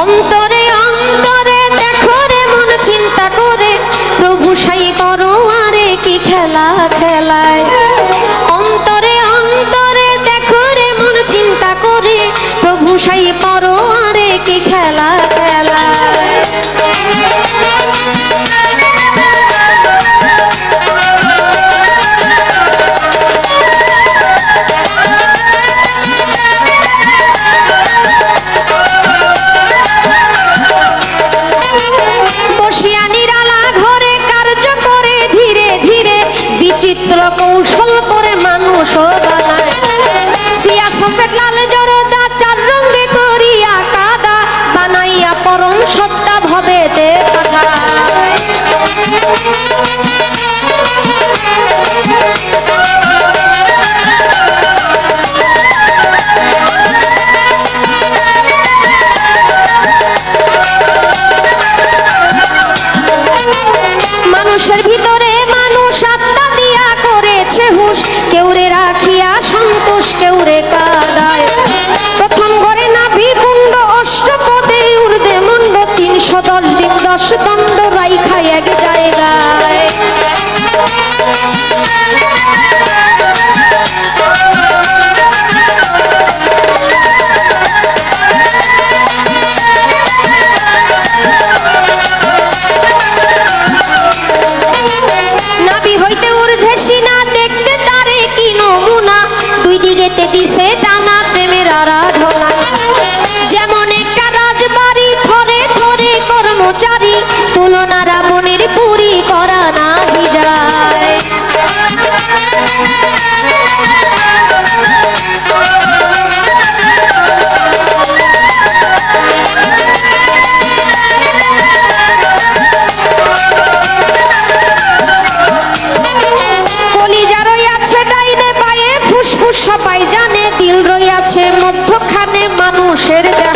অন্তরে অন্তরে দেখো রে মন চিন্তা করে। প্রভু সাই আরে কি খেলা খেলায়? অন্তরে অন্তরে দেখো রে মন চিন্তা করে। প্রভু সাই আরে কি খেলা বিচিত্র কৌশল করে মানুষ দিকেতে দিছে টানা প্রেমের আরাধনা। যেমন একটা রাজবাড়ি থরে থরে কর্মচারী তুলনা রাবণের পুরী verga.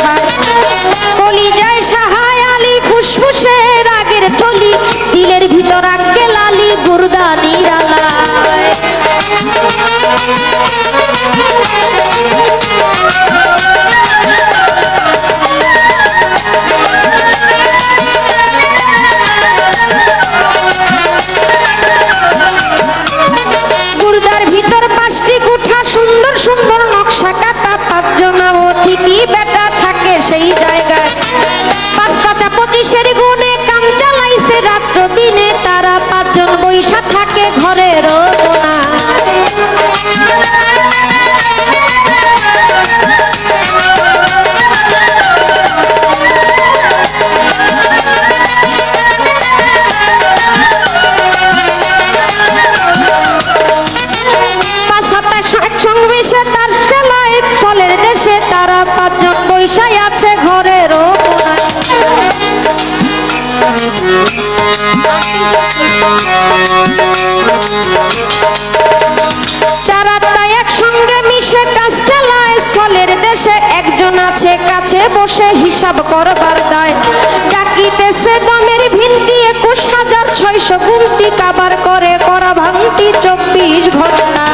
চার একসঙ্গে মিশে কাজ খেলায় স্থলের দেশে একজন আছে, কাছে বসে হিসাব করবার দায়। ডাকিতেছে দমের ভিন্তি একুশ হাজার ছয়শো গুনতি কাবার করে, করা ভাঙতি চব্বিশ ঘণ্টা